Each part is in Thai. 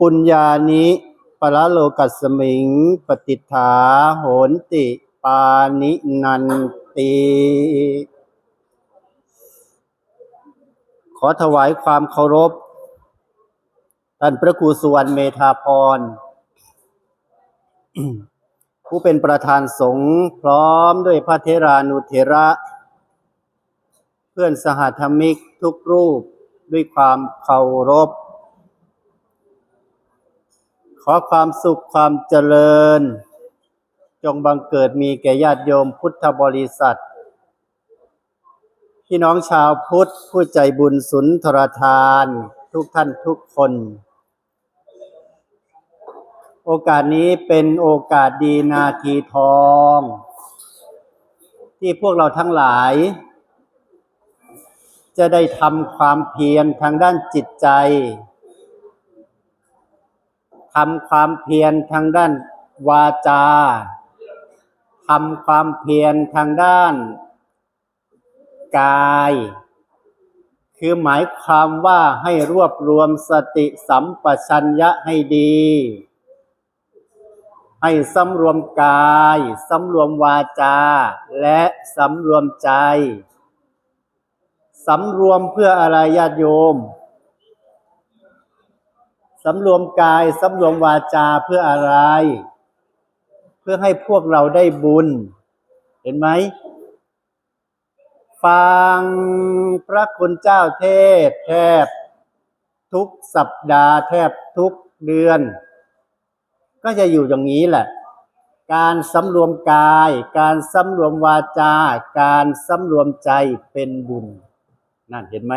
ปุญญานิปะละโลกัสสมิง ปฏิฐาโหนติปานินันติขอถวายความเคารพ ท่านพระครูสุวรรณเมธาพร ผู้เป็นประธานสงฆ์พร้อมด้วยพระเทรานุเถระ เพื่อนสหธรรมิกทุกรูปด้วยความเคารพ ขอความสุขความเจริญ จงบังเกิดมีแก่ญาติโยมพุทธบริษัท พี่น้องชาวพุทธผู้ใจบุญสุนทรทาน ทุกท่านทุกคน โอกาสนี้เป็นโอกาสดีนาทีทอง ที่พวกเราทั้งหลาย จะได้ทำความเพียรทางด้านจิตใจ ทำความเพียรทางด้านวาจาทำความเพียรทางด้าน กาย คือหมายความว่าให้รวบรวมสติสัมปชัญญะให้ดี ให้สำรวมกายสำรวมวาจา และสำรวมใจสำรวมเพื่ออะไรญาติโยม สำรวมกายสำรวมวาจาเพื่ออะไร เพื่อให้พวกเราได้บุญ เห็นไหม ฟังพระคุณเจ้าเทศแทบ ทุกสัปดาห์แทบทุกเดือน ก็จะอยู่อย่างนี้แหละ การสำรวมกาย การสำรวมวาจา การสำรวมใจเป็นบุญ นั่นเห็นไหม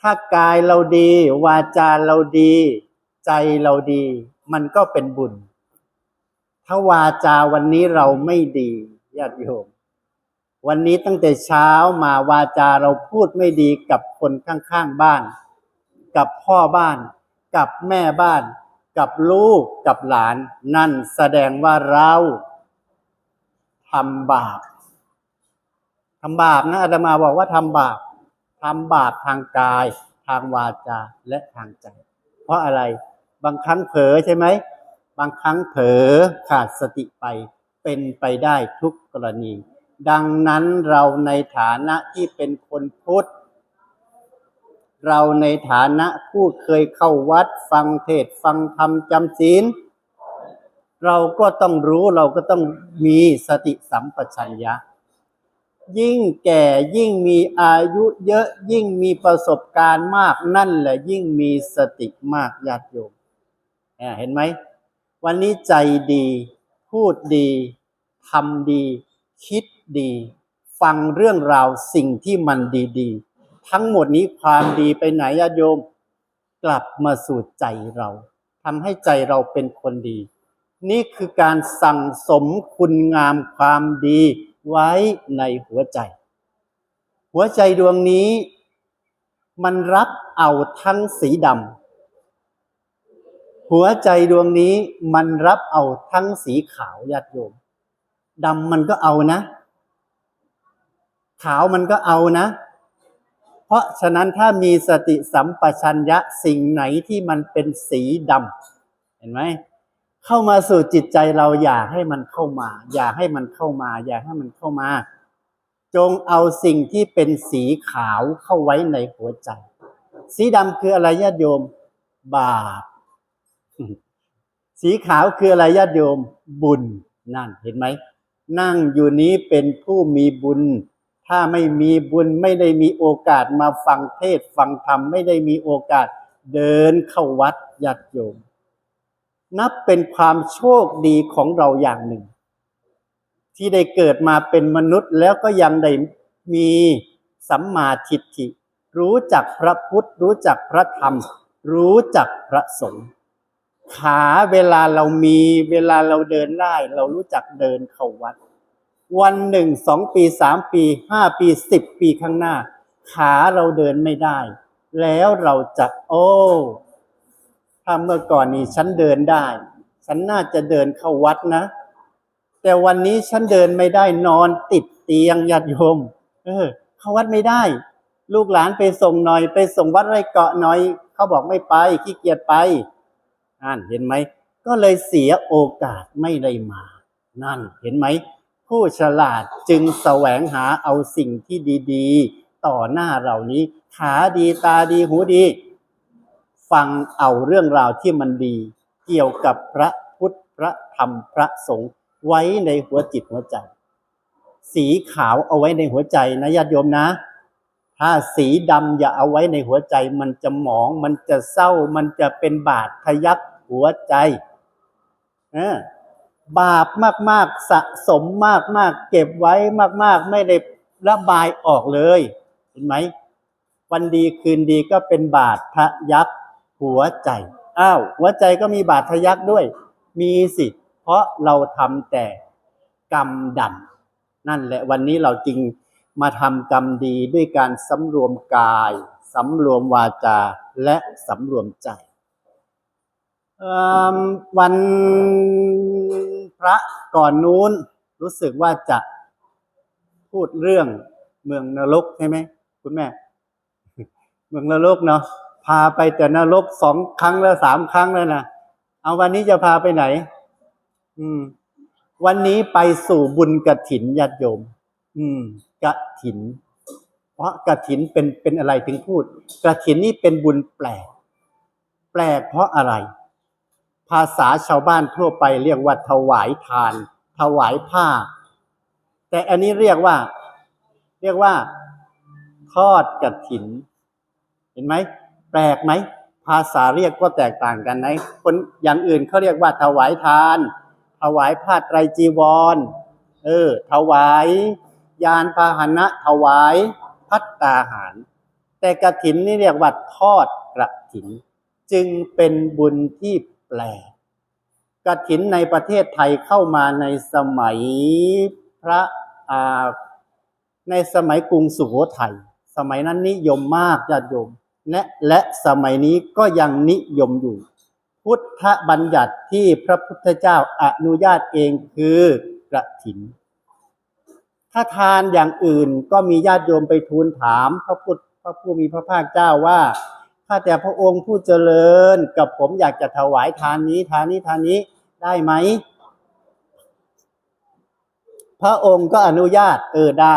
ถ้ากายเราดี วาจาเราดี ใจเราดี มันก็เป็นบุญ ถ้าวาจาวันนี้เราไม่ดีญาติโยม วันนี้ตั้งแต่เช้ามาวาจาเราพูดไม่ดีกับคนข้างๆบ้าน กับพ่อบ้าน กับแม่บ้าน กับลูกกับหลาน นั่นแสดงว่าเราทำบาปทำบาปนะอาตมาบอกว่าทำบาป ทำบาปทางกาย ทางวาจาและทางใจ เพราะอะไรบางครั้งเผลอใช่ไหม บางครั้งเผลอขาดสติไปเป็นไปได้ทุกกรณี ดังนั้นเราในฐานะที่เป็นคนพุทธเราในฐานะผู้เคยเข้าวัดฟังเทศฟังธรรมจำศีลเราก็ต้องรู้เราก็ต้องมีสติสัมปชัญญะ ยิ่งแก่ยิ่งมีอายุเยอะยิ่งมีประสบการณ์มากนั่นแหละยิ่งมีสติมากญาติโยมเห็นไหม วันนี้ใจดี พูดดีทำดี คิดดี ฟังเรื่องราวสิ่งที่มันดีๆ ทั้งหมดนี้ความดีไปไหนญาติโยม กลับมาสู่ใจเราทำให้ใจเราเป็นคนดี นี่คือการสั่งสมคุณงามความดี ไว้ในหัวใจ หัวใจดวงนี้ มันรับเอาทั้งสีดำหัวใจดวงนี้มันรับเอาทั้งสีขาวญาติโยมดำมันก็เอานะ ขาวมันก็เอานะ เพราะฉะนั้นถ้ามีสติสัมปชัญญะสิ่งไหนที่มันเป็นสีดำเห็นไหม เข้ามาสู่จิตใจเราอย่าให้มันเข้ามา อย่าให้มันเข้ามา อย่าให้มันเข้ามา จงเอาสิ่งที่เป็นสีขาวเข้าไว้ในหัวใจ สีดำคืออะไรญาติโยม บาปสีขาวคืออะไรญาติโยม บุญนั่นเห็นไหมนั่งอยู่นี้เป็นผู้มีบุญ ถ้าไม่มีบุญไม่ได้มีโอกาสมาฟังเทศฟังธรรมไม่ได้มีโอกาสเดินเข้าวัดญาติโยม นับเป็นความโชคดีของเราอย่างหนึ่ง ที่ได้เกิดมาเป็นมนุษย์แล้วก็ยังได้มีสัมมาทิฏฐิ รู้จักพระพุทธ รู้จักพระธรรม รู้จักพระสงฆ์ขาเวลาเรามีเวลาเราเดินได้ เรารู้จักเดินเข้าวัด วันหนึ่งสองปีสามปีห้าปีสิบปีข้างหน้า ขาเราเดินไม่ได้ แล้วเราจะโอ้ ถ้าเมื่อก่อนนี้ฉันเดินได้ ฉันน่าจะเดินเข้าวัดนะ แต่วันนี้ฉันเดินไม่ได้นอนติดเตียงญาติโยม เออ เข้าวัดไม่ได้ ลูกหลานไปส่งหน่อย ไปส่งวัดไร่เกาะหน่อย เขาบอกไม่ไปขี้เกียจไปนั่นเห็นไหมก็เลยเสียโอกาสไม่ได้มา นั่นเห็นไหมผู้ฉลาดจึงแสวงหาเอาสิ่งที่ดี ๆ ต่อหน้าเหล่านี้ ขาดีตาดีหูดี ฟังเอาเรื่องราวที่มันดี เกี่ยวกับพระพุทธพระธรรมพระสงฆ์ไว้ในหัวจิตหัวใจ สีขาวเอาไว้ในหัวใจนะญาติโยมนะ ถ้าสีดำอย่าเอาไว้ในหัวใจ มันจะหมอง มันจะเศร้า มันจะเป็นบาดทะยักหัวใจเออบาปมากๆสะสมมากๆ เก็บไว้มาก ๆ ไม่ได้ระบายออกเลย เห็นไหม วันดีคืนดีก็เป็นบาดทะยัก หัวใจ อ้าว หัวใจก็มีบาดทะยักด้วย มีสิ เพราะเราทำแต่กรรมดำนั่นแหละวันนี้เราจรึงมาทำกรรมดีด้วยการสำรวมกายสำรวมวาจาและสำรวมใจวันพระก่อนนู้นรู้สึกว่าจะพูดเรื่องเมืองนรกใช่ไหมคุณแม่ เมืองนรกเนาะ พาไปแต่นรกสองครั้งแล้วสามครั้งแล้วนะเอาวันนี้จะพาไปไหน อืม วันนี้ไปสู่บุญกระถินญาติโยม อืมกระถิน เพราะกระถินเป็นเป็นอะไรถึงพูดกระถินนี่เป็นบุญแปลก แปลกเพราะอะไร ภาษาชาวบ้านทั่วไปเรียกว่าถวายทาน ถวายผ้า แต่อันนี้เรียกว่า เรียกว่าทอดกระถิน เห็นไหม แปลกไหมภาษาเรียกก็แตกต่างกันนะคนอย่างอื่นเขาเรียกว่าถวายทาน ถวายผ้าไตรจีวร เออ ถวาย ยานพาหนะ ถวายพัตตาหาร แต่กระถินนี่เรียกว่าทอดกระถิน จึงเป็นบุญที่แปลกกระถินในประเทศไทยเข้ามาในสมัยพระอาในสมัยกรุงสุโขทัยสมัยนั้นนิยมมากญาติโยม และและสมัยนี้ก็ยังนิยมอยู่ พุทธบัญญัติที่พระพุทธเจ้าอนุญาตเองคือกระถิน ถ้าทานอย่างอื่นก็มีญาติโยมไปทูลถามพระพุทธพระผู้มีพระภาคเจ้าว่าข้าแต่พระองค์ผู้เจริญกับผมอยากจะถวายทานนี้ทานนี้ทานนี้ได้ไหมพระองค์ก็อนุญาตเออได้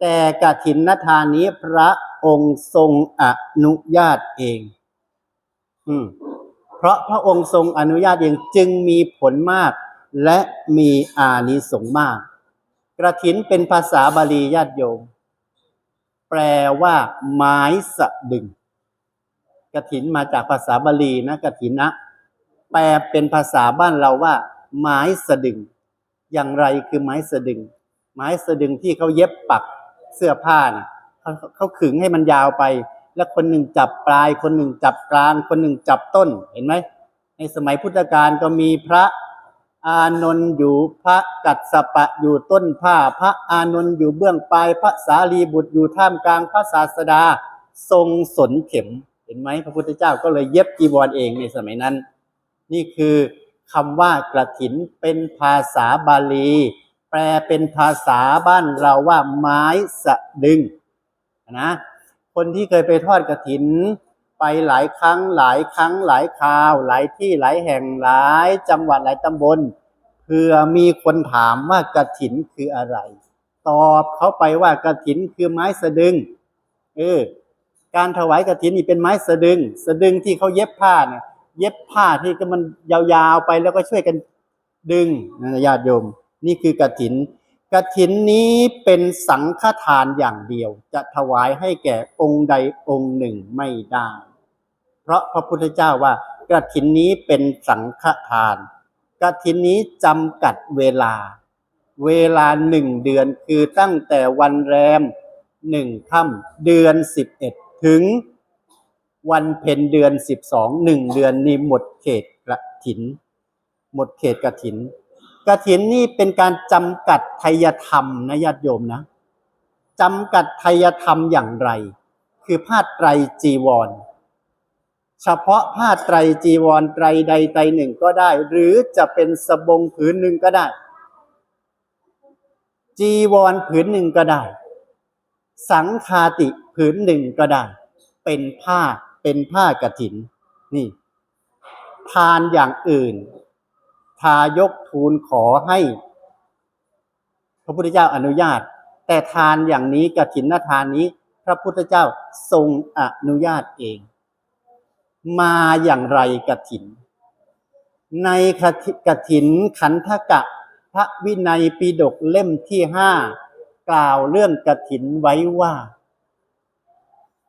แต่กฐินนทานนี้พระ องค์ทรงอนุญาตเอง อืมเพราะพระองค์ทรงอนุญาตเองจึงมีผลมาก และมีอานิสงส์มาก กระถินเป็นภาษาบาลีญาติโยม แปลว่า ไม้สะดึง กระถินมาจากภาษาบาลีนะกระถินนะ แปลเป็นภาษาบ้านเราว่า ไม้สะดึง อย่างไรคือไม้สะดึง ไม้สะดึงที่เขาเย็บปักเสื้อผ้านะ เขาขึงให้มันยาวไป แล้วคนหนึ่งจับปลาย คนหนึ่งจับกลาง คนหนึ่งจับต้นเห็นไหมในสมัยพุทธกาลก็มีพระอานนท์อยู่พระกัสสปะอยู่ต้นผ้า พระอานนท์อยู่เบื้องปลายพระสารีบุตรอยู่ท่ามกลางพระศาสดาทรงสนเข็มเห็นไหมพระพุทธเจ้าก็เลยเย็บจีวรเองในสมัยนั้น นี่คือคำว่ากระถินเป็นภาษาบาลี แปลเป็นภาษาบ้านเราว่าไม้สะดึง นะ คนที่เคยไปทอดกระถิน ไปหลายครั้งหลายครั้งหลายคราว หลายที่หลายแห่งหลายจังหวัดหลายตำบลเพื่อมีคนถามว่ากระถินคืออะไร ตอบเขาไปว่ากระถินคือไม้สะดึงเออการถวายกระถินนี่เป็นไม้สะดึง สะดึงที่เขาเย็บผ้าเนี่ยเย็บผ้าที่ก็มันยาวๆไปแล้วก็ช่วยกันดึงนะญาติโยม นี่คือกระถิน กระถินนี้เป็นสังฆทานอย่างเดียว จะถวายให้แก่องค์ใดองค์หนึ่งไม่ได้ เพราะพระพุทธเจ้าว่ากระถินนี้เป็นสังฆทานกระถินนี้จำกัดเวลา เวลาหนึ่งเดือนคือตั้งแต่วันแรมหนึ่งค่ำเดือนสิบเอ็ดถึงวันเพ็ญเดือนสิบสองหนึ่งเดือนนี้หมดเขตกระถิน หมดเขตกระถิน กระถินนี่เป็นการจำกัดไทยธรรมนะญาติโยมนะจำกัดไทยธรรมอย่างไร คือผ้าไตรจีวร เฉพาะผ้าไตรจีวรไตรใดไตรหนึ่งก็ได้ หรือจะเป็นสบงผืนหนึ่งก็ได้ จีวรผืนหนึ่งก็ได้ สังคาติผืนหนึ่งก็ได้ เป็นผ้าเป็นผ้ากฐินนี่ ทานอย่างอื่น ทายกทูลขอให้ พระพุทธเจ้าอนุญาต แต่ทานอย่างนี้กฐินนทานนี้ พระพุทธเจ้าทรงอนุญาตเอง มาอย่างไรกฐิน ในกฐินขันธกะ พระวินัยปิฎกเล่มที่ห้ากล่าวเรื่องกฐินไว้ว่า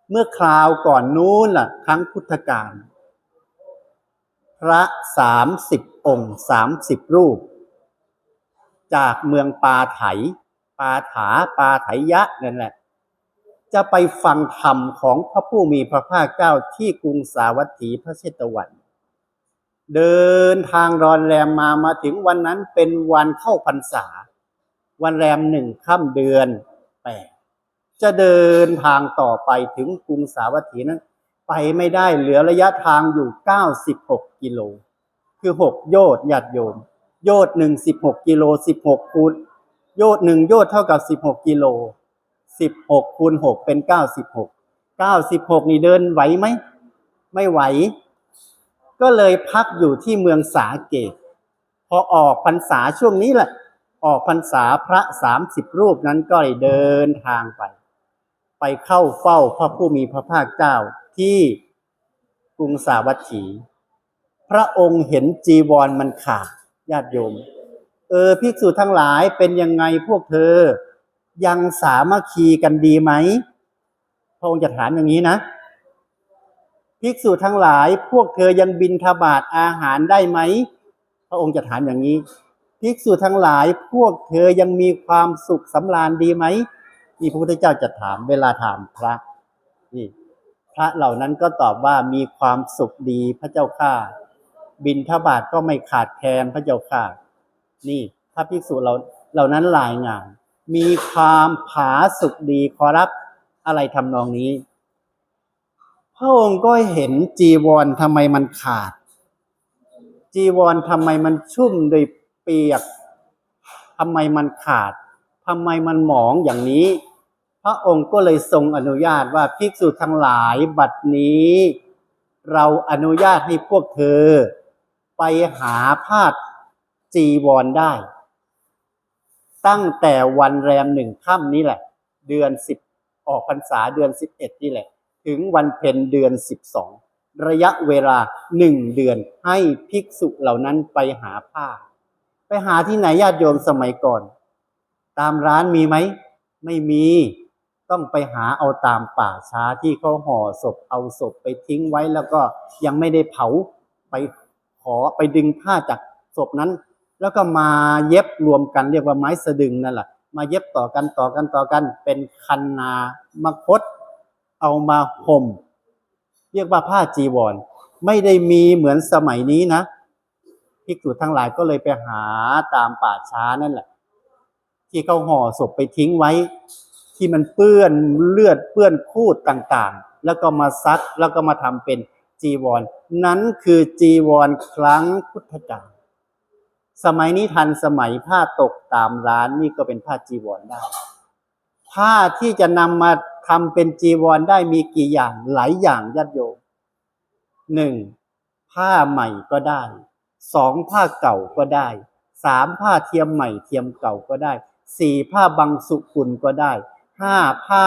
เมื่อคราวก่อนนู้นล่ะ ครั้งพุทธกาล พระสามสิบองค์สามสิบรูป จากเมืองปาไถ ปาถาปาไถยะนั่นแหละ จะไปฟังธรรมของพระผู้มีพระภาคเจ้าที่กรุงสาวัตถีพระเชตวัน เดินทางรอนแรมมามาถึงวันนั้นเป็นวันเข้าพรรษา วันแรมหนึ่งค่ำเดือนแปดจะเดินทางต่อไปถึงกรุงสาวัตถีนั้น ไปไม่ได้เหลือระยะทางอยู่เก้าสิบหกกิโล คือหกโยชน์ญาติโยม โยชน์หนึ่งสิบหกกิโลสิบหกคูณโยชน์หนึ่งโยชน์เท่ากับสิบหกกิโลสิบหกคูณหกเป็นเก้าสิบหกเก้าสิบหกนี่เดินไหวไหม ไม่ไหว ก็เลยพักอยู่ที่เมืองสาเกต พอออกพรรษาช่วงนี้แหละ ออกพรรษาพระสามสิบรูปนั้นก็เลยเดินทางไป ไปเข้าเฝ้าพระผู้มีพระภาคเจ้า ที่กรุงสาวัตถี พระองค์เห็นจีวรมันขาดญาติโยม เออภิกษุทั้งหลายเป็นยังไงพวกเธอ ยังสามัคคีกันดีไหมพระองค์จะถามอย่างนี้นะภิกษุทั้งหลายพวกเธอยังบินทบาทอาหารได้ไหมพระองค์จะถามอย่างนี้ภิกษุทั้งหลายพวกเธอยังมีความสุขสำราญดีไหมนี่พระพุทธเจ้าจะถามเวลาถามพระนี่ ระเหล่านั้นก็ตอบว่ามีความสุขดีพระเจ้าข้าบินทบาทก็ไม่ขาดแคลนพระเจ้าข้านี่พระภิกษุเราเหล่านั้นรายงาน มีความผาสุกดีขอรับอะไรทำนองนี้ พระองค์ก็เห็นจีวรทำไมมันขาด จีวรทำไมมันชุ่มด้วยเปียกทำไมมันขาดทำไมมันหมองอย่างนี้ พระองค์ก็เลยทรงอนุญาตว่าภิกษุทั้งหลายบัดนี้ เราอนุญาตให้พวกเธอ ไปหาผ้าจีวรได้ ตั้งแต่วันแรมหนึ่งค่ำนี้แหละ เดือนสิบออกพรรษาเดือนสิบเอ็ดนี่แหละ ถึงวันเพ็ญเดือนสิบสองระยะเวลาหนึ่งเดือนให้ภิกษุเหล่านั้นไปหาผ้า ไปหาที่ไหนญาติโยมสมัยก่อน ตามร้านมีไหม ไม่มี ต้องไปหาเอาตามป่าช้าที่เขาห่อศพเอาศพไปทิ้งไว้แล้วก็ยังไม่ได้เผาไปขอไปดึงผ้าจากศพนั้น แล้วก็มาเย็บรวมกันเรียกว่าไม้สะดึงนั่นแหละมาเย็บต่อกันต่อกันต่อกัน เป็นคันนามคต เอามาห่ม เรียกว่าผ้าจีวร ไม่ได้มีเหมือนสมัยนี้นะภิกษุทั้งหลายก็เลยไปหาตามป่าช้านั่นแหละ ที่เขาห่อศพไปทิ้งไว้ ที่มันเปื้อนเลือดเปื้อนคูดต่างๆ แล้วก็มาซักแล้วก็มาทำเป็นจีวร นั้นคือจีวรครั้งพุทธกาลสมัยนี้ทันสมัยผ้าตกตามร้านนี่ก็เป็นผ้าจีวรได้ ผ้าที่จะนำมาทำเป็นจีวรได้มีกี่อย่างหลายอย่างญาติโยมหนึ่งผ้าใหม่ก็ได้สองผ้าเก่าก็ได้สามผ้าเทียมใหม่เทียมเก่าก็ได้สี่ผ้าบางสุกุลก็ได้ ห้าผ้า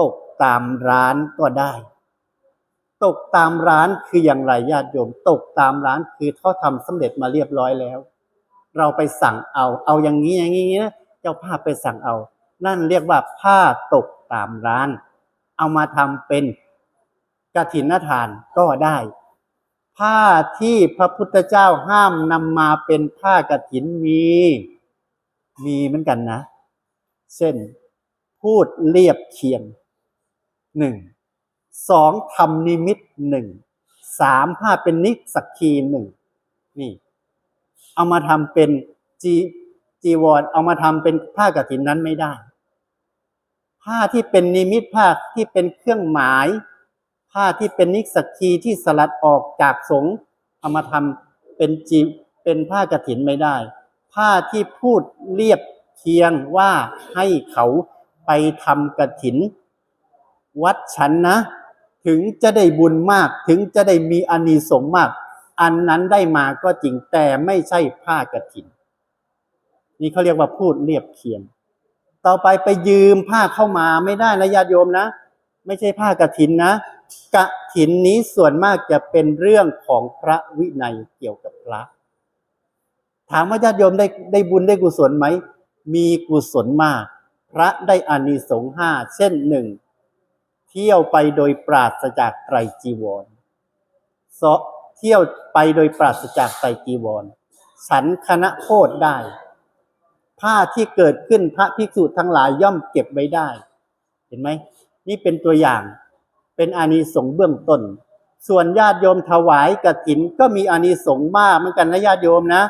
ตกตามร้านก็ได้ ตกตามร้านคืออย่างไรญาติโยม ตกตามร้านคือเขาทำสำเร็จมาเรียบร้อยแล้ว เราไปสั่งเอา เอาอย่างนี้อย่างนี้นะเจ้าภาพไปสั่งเอา นั่นเรียกว่าผ้าตกตามร้าน เอามาทำเป็นกฐินทานก็ได้ ผ้าที่พระพุทธเจ้าห้ามนำมาเป็นผ้ากฐินมี มีเหมือนกันนะ เช่น พูดเรียบเคียงหนึ่งสองทำนิมิตหนึ่งสามผ้าเป็นนิสักคีหนึ่งนี่ เอามาทำเป็นจีจีวรเอามาทำเป็นผ้ากฐินนั้นไม่ได้ ผ้าที่เป็นนิมิตผ้าที่เป็นเครื่องหมาย ผ้าที่เป็นนิสักคีที่สลัดออกจากสงเอามาทำเป็นจีเป็นผ้ากฐินไม่ได้ ผ้าที่พูดเรียบเคียงว่าให้เขา ไปทำกฐิน วัดฉันนะ ถึงจะได้บุญมาก ถึงจะได้มีอานิสงส์มาก อันนั้นได้มาก็จริงแต่ไม่ใช่ผ้ากฐิน นี่เขาเรียกว่าพูดเรียบเคียง ต่อไปไปยืมผ้าเข้ามาไม่ได้นะญาติโยมนะ ไม่ใช่ผ้ากฐินนะกฐินนี้ส่วนมากจะเป็นเรื่องของพระวินัยเกี่ยวกับพระ ถามว่าญาติโยมได้ได้บุญได้กุศลไหม มีกุศลมาก พระได้อานิสงส์ห้าเช่นหนึ่งเที่ยวไปโดยปราศจากไตรจีวรสองเที่ยวไปโดยปราศจากไตรจีวรฉันคณะโคตได้ ผ้าที่เกิดขึ้นพระภิกษุทั้งหลายย่อมเก็บไว้ได้ เห็นไหมนี่เป็นตัวอย่างเป็นอานิสงส์เบื้องต้น ส่วนญาติโยมถวายกฐินก็มีอานิสงส์มากเหมือนกันนะญาติโยมนะ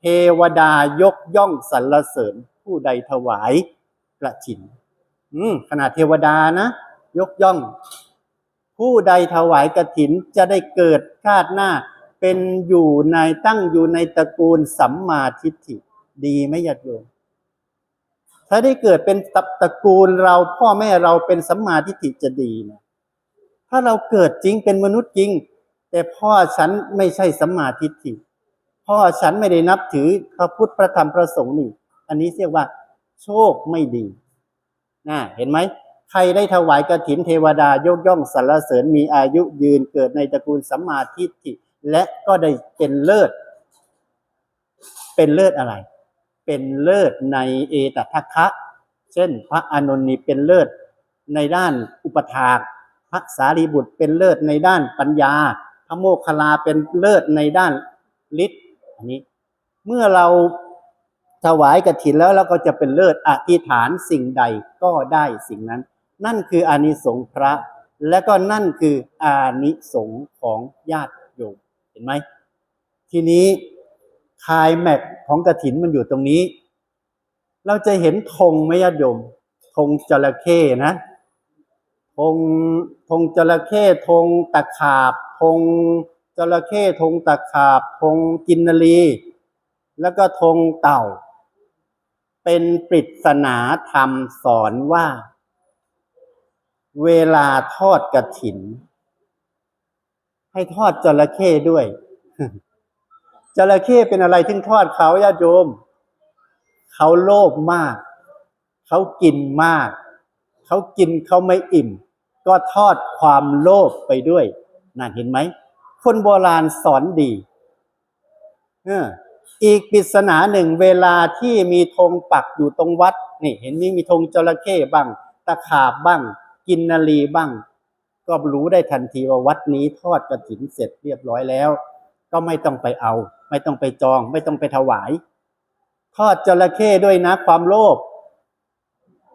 เทวดายกย่องสรรเสริญผู้ใดถวาย กระถิน อืมขนาดเทวดานะ ยกย่อง ผู้ใดถวายกฐินจะได้เกิดชาติหน้า เป็นอยู่ในตั้งอยู่ในตระกูลสัมมาทิฏฐิ ดีไหมญาติโยมถ้าได้เกิดเป็นตระกูลเราพ่อแม่เราเป็นสัมมาทิฏฐิจะดีนะถ้าเราเกิดจริงเป็นมนุษย์จริง แต่พ่อฉันไม่ใช่สัมมาทิฏฐิพ่อฉันไม่ได้นับถือพระพุทธพระธรรมพระสงฆ์นี่ อันนี้เรียกว่า โชคไม่ดีนะเห็นไหมใครได้ถวายกฐินเทวดายกย่องสรรเสริญมีอายุยืนเกิดในตระกูลสัมมาทิฏฐิและก็ได้เป็นเลิศ เป็นเลิศอะไร เป็นเลิศในเอตทัคคะ เช่น พระอานนท์นี่เป็นเลิศในด้านอุปถากพระสารีบุตรเป็นเลิศในด้านปัญญา พระโมคคัลลาเป็นเลิศในด้านฤทธิ์อันนี้ เมื่อเรา ถวายกฐินแล้วเราก็จะเป็นเลิศอธิษฐานสิ่งใดก็ได้สิ่งนั้น นั่นคืออานิสงส์พระ และก็นั่นคืออานิสงส์ของญาติโยมเห็นไหมทีนี้คายแม็กของกระถินมันอยู่ตรงนี้ เราจะเห็นธงไหมญาติโยมธงจระเข้นะธงธงจระเข้ธงตะขาบธงจระเข้ธงตะขาบธงกินนรี แล้วก็ธงเต่า เป็นปริศนาธรรมสอนว่า เวลาทอดกระถิน ให้ทอดจระเข้ด้วยจระเข้เป็นอะไรที่ทอดเขาญาติโยม เขาโลภมาก เขากินมาก เขากินเขาไม่อิ่ม ก็ทอดความโลภไปด้วยนั่นเห็นไหม คนโบราณสอนดี เออ อีกปริศนาหนึ่งเวลาที่มีธงปักอยู่ตรงวัดนี่เห็นมีมีธงจระเข้บ้าง ตะขาบบ้าง กินนารีบ้าง ก็รู้ได้ทันทีว่าวัดนี้ทอดกระถินเสร็จเรียบร้อยแล้ว ก็ไม่ต้องไปเอา ไม่ต้องไปจอง ไม่ต้องไปถวาย ทอดจระเข้ด้วยนะความโลภ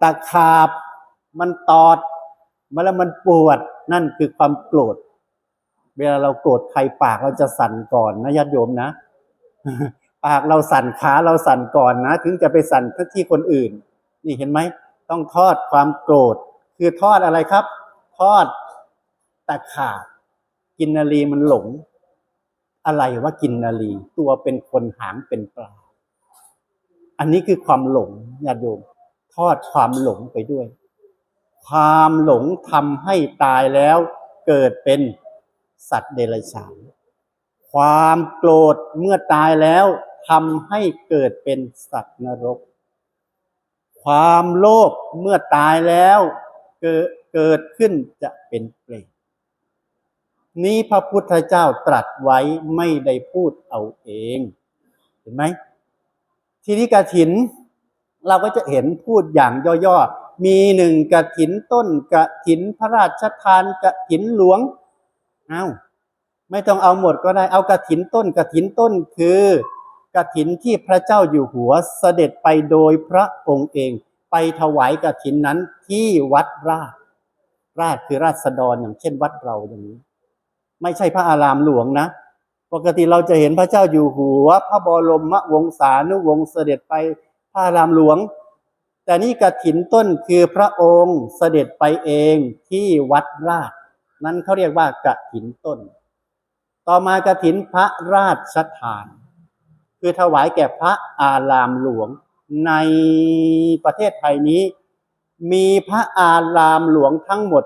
ตะขาบมันตอดมาแล้วมันปวดนั่นคือความโกรธ เวลาเราโกรธใครปากเราจะสั่นก่อนนะญาติโยมนะ ปากเราสั่นขาเราสั่นก่อนนะ ถึงจะไปสั่นที่คนอื่น นี่เห็นไหมต้องทอดความโกรธ คือทอดอะไรครับ ทอดตะขาบกินนารีมันหลง อะไรว่ากินนารีตัวเป็นคนหางเป็นปลา อันนี้คือความหลงญาติโยม ทอดความหลงไปด้วย ความหลงทำให้ตายแล้วเกิดเป็นสัตว์เดรัจฉานความโกรธเมื่อตายแล้ว ทำให้เกิดเป็นสัตว์นรก ความโลภเมื่อตายแล้วเกิดเกิดขึ้นจะเป็นเปรตนี้พระพุทธเจ้าตรัสไว้ไม่ได้พูดเอาเอง เห็นไหม ทีนี้กระถิน เราก็จะเห็นพูดอย่างย่อๆ มีหนึ่งกระถินต้นกระถินพระราชทานกระถินหลวง เอ้า ไม่ต้องเอาหมดก็ได้ เอากระถินต้นกระถินต้นคือ กระถินที่พระเจ้าอยู่หัวเสด็จไปโดยพระองค์เอง ไปถวายกระถินนั้นที่วัดราช ราชคือราษฎรอย่างเช่นวัดเราอย่างนี้ ไม่ใช่พระอารามหลวงนะ ปกติเราจะเห็นพระเจ้าอยู่หัว พระบรมวงศานุวงศ์เสด็จไปพระอารามหลวง แต่นี่กระถินต้นคือพระองค์เสด็จไปเองที่วัดราช นั้นเขาเรียกว่ากระถินต้น ต่อมากระถินพระราชทาน คือถวายแก่พระอารามหลวง ในประเทศไทยนี้ มีพระอารามหลวงทั้งหมด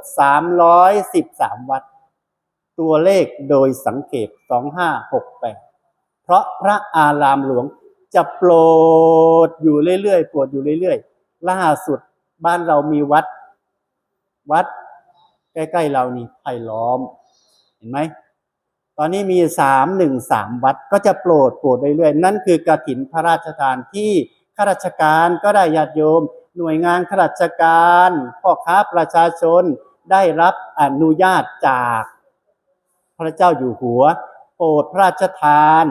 313 วัด ตัวเลขโดยสังเกต 2568 เพราะพระอารามหลวงจะโปรดอยู่เรื่อยๆโปรดอยู่เรื่อยๆ ล่าสุดบ้านเรามีวัด วัดใกล้ๆเรานี่ไผ่ล้อม เห็นไหม ตอนนี้มีสามหนึ่งสามวัดก็จะโปรดโปรดเรื่อยๆ นั่นคือกฐินพระราชทานที่ข้าราชการก็ได้ญาติโยม หน่วยงานข้าราชการพ่อค้าประชาชนได้รับอนุญาตจากพระเจ้าอยู่หัว โปรดพระราชทาน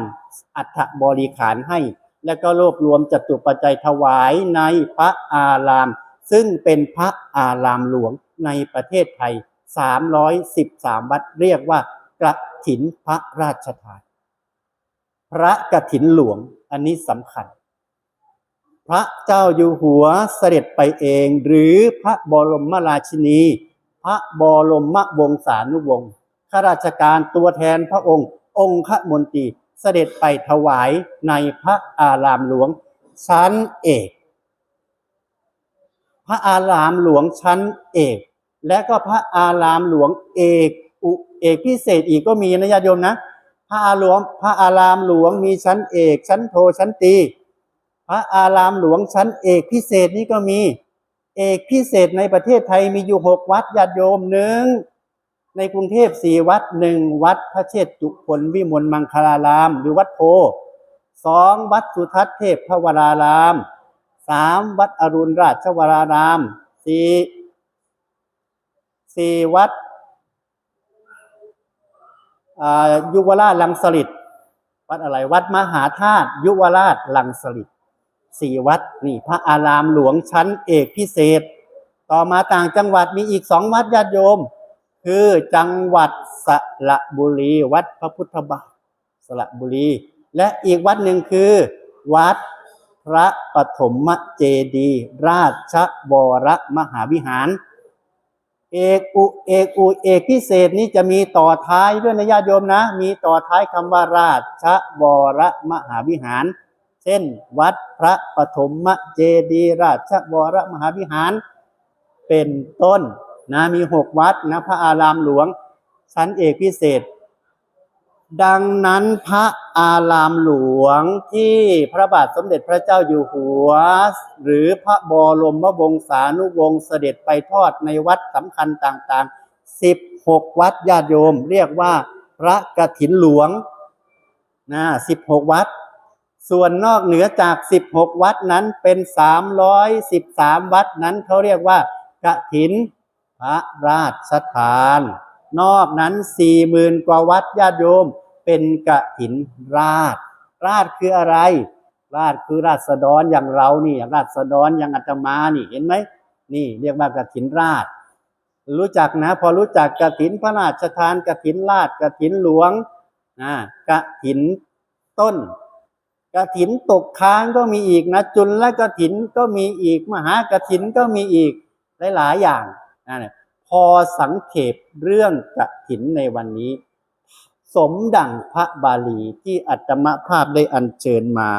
อัฐบริขารให้ และก็รวบรวมจัตุปัจจัยถวายในพระอาราม ซึ่งเป็นพระอารามหลวงในประเทศไทย 313 วัดเรียกว่ากระ ถินพระราชทาน พระกฐินหลวงอันนี้สำคัญ พระเจ้าอยู่หัวเสด็จไปเอง หรือพระบรมราชินี พระบรมวงศานุวงศ์ข้าราชการตัวแทนพระองค์ องค์ขมนตรีเสด็จไปถวายในพระอารามหลวง ชั้นเอก พระอารามหลวงชั้นเอก และก็พระอารามหลวงเอก เอกพิเศษอีกก็มีนะญาติโยมนะ พระอารามพระอารามหลวงมีชั้นเอก ชั้นโทชั้นตีพระอารามหลวงชั้นเอกพิเศษนี่ก็มี เอกพิเศษในประเทศไทยมีอยู่หกวัดญาติโยมหนึ่งในกรุงเทพสี่วัดหนึ่งวัดพระเชษจุพลวิมลมังคลาราม หรือวัดโพสองวัดสุทัศน์เทพพระวรารามสามวัดอรุณราชวรารามสี่สี่วัด ยุวราชลังสลิดวัดอะไรวัดมหาธาตุยุวราชลังสลิดสี่วัดนี่พระอารามหลวงชั้นเอกพิเศษ ต่อมาต่างจังหวัดมีอีกสองวัดญาติโยม คือจังหวัดสระบุรี วัดพระพุทธบาทสระบุรี และอีกวัดหนึ่งคือ วัดพระปฐมเจดี ราชบรมหาวิหาร เอกอุเอกอุเอกพิเศษนี้จะมีต่อท้ายด้วยนะญาติโยมนะ มีต่อท้ายคำว่าราชบรมหาวิหาร เช่น วัดพระปฐมเจดีราชบรมหาวิหาร เป็นต้นนะมีหกวัดนะพระอารามหลวง ชั้นเอกพิเศษ ดังนั้นพระอารามหลวงที่พระบาทสมเด็จพระเจ้าอยู่หัว หรือพระบรมวงศานุวงศ์เสด็จไปทอดในวัดสำคัญต่างๆสิบหกวัดญาติโยม เรียกว่าพระกฐินหลวงนะสิบหกวัด ส่วนนอกเหนือจากสิบหกวัดนั้นเป็นสามร้อยสิบสามวัดนั้นเขาเรียกว่ากฐินพระราชทาน นอกนั้นสี่หมื่นกว่าวัดญาติโยมเป็นกฐินราช ราชคืออะไร ราชคือราษฎรอย่างเรานี่อย่างราษฎรอย่างอาตมานี่เห็นไหมนี่เรียกว่ากฐินราช รู้จักนะ พอรู้จักกฐินพระราชทานกฐินราชกฐินหลวงนะกฐินต้นกฐินตกค้างก็มีอีกนะจุลละกฐินก็มีอีก มหากฐินก็มีอีกหลายๆอย่างนั่นแหละ พอสังเขปเรื่องกฐินในวันนี้ สมดั่งพระบาลีที่อัตมภาพได้อัญเชิญมา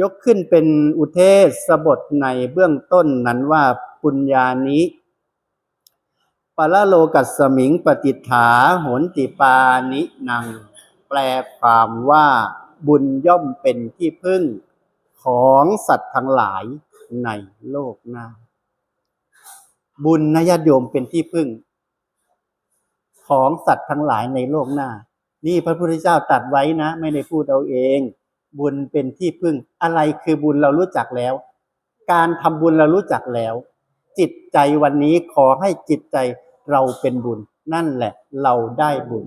ยกขึ้นเป็นอุเทศบทในเบื้องต้นนั้นว่าปุญญานิปะละโลกัสสมิงปฏิฐาโหนติปานินังแปลความว่าบุญย่อมเป็นที่พึ่งของสัตว์ทั้งหลายในโลกหน้า บุญนญาติโยมเป็นที่พึ่ง ของสัตว์ทั้งหลายในโลกหน้า นี่พระพุทธเจ้าตัดไว้นะ ไม่ได้พูดเอาเอง บุญเป็นที่พึ่ง อะไรคือบุญเรารู้จักแล้ว การทำบุญเรารู้จักแล้ว จิตใจวันนี้ขอให้จิตใจเราเป็นบุญ นั่นแหละเราได้บุญ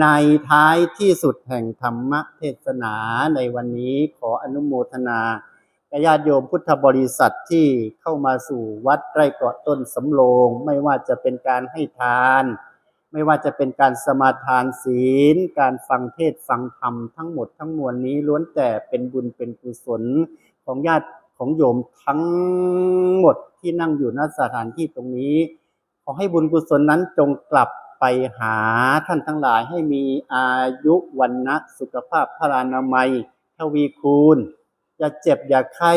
ในท้ายที่สุดแห่งธรรมเทศนาในวันนี้ขออนุโมทนา ญาติโยมพุทธบริษัทที่เข้ามาสู่วัดไร่เกาะต้นสำโรงไม่ว่าจะเป็นการให้ทาน ไม่ว่าจะเป็นการสมาทานศีล การฟังเทศฟังธรรมทั้งหมดทั้งมวลนี้ล้วนแต่เป็นบุญเป็นกุศลของญาติของโยมทั้งหมดที่นั่งอยู่ณสถานที่ตรงนี้ ขอให้บุญกุศลนั้นจงกลับไปหาท่านทั้งหลายให้มีอายุวันนะสุขภาพพลานามัย ทวีคูณ อย่าเจ็บอย่าไข้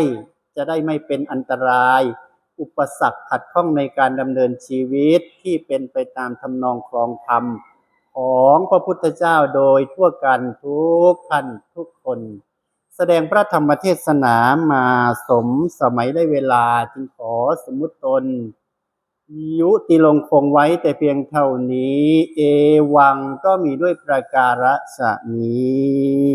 จะได้ไม่เป็นอันตราย อุปสรรคขัดข้องในการดำเนินชีวิตที่เป็นไปตามทำนองครองธรรม ของพระพุทธเจ้าโดยทั่วกันทุกท่านทุกคน แสดงพระธรรมเทศนามาสมสมัยได้เวลาจึงขอสมมุติตนยุติลงคงไว้แต่เพียงเท่านี้ เอวังก็มีด้วยประการฉนี้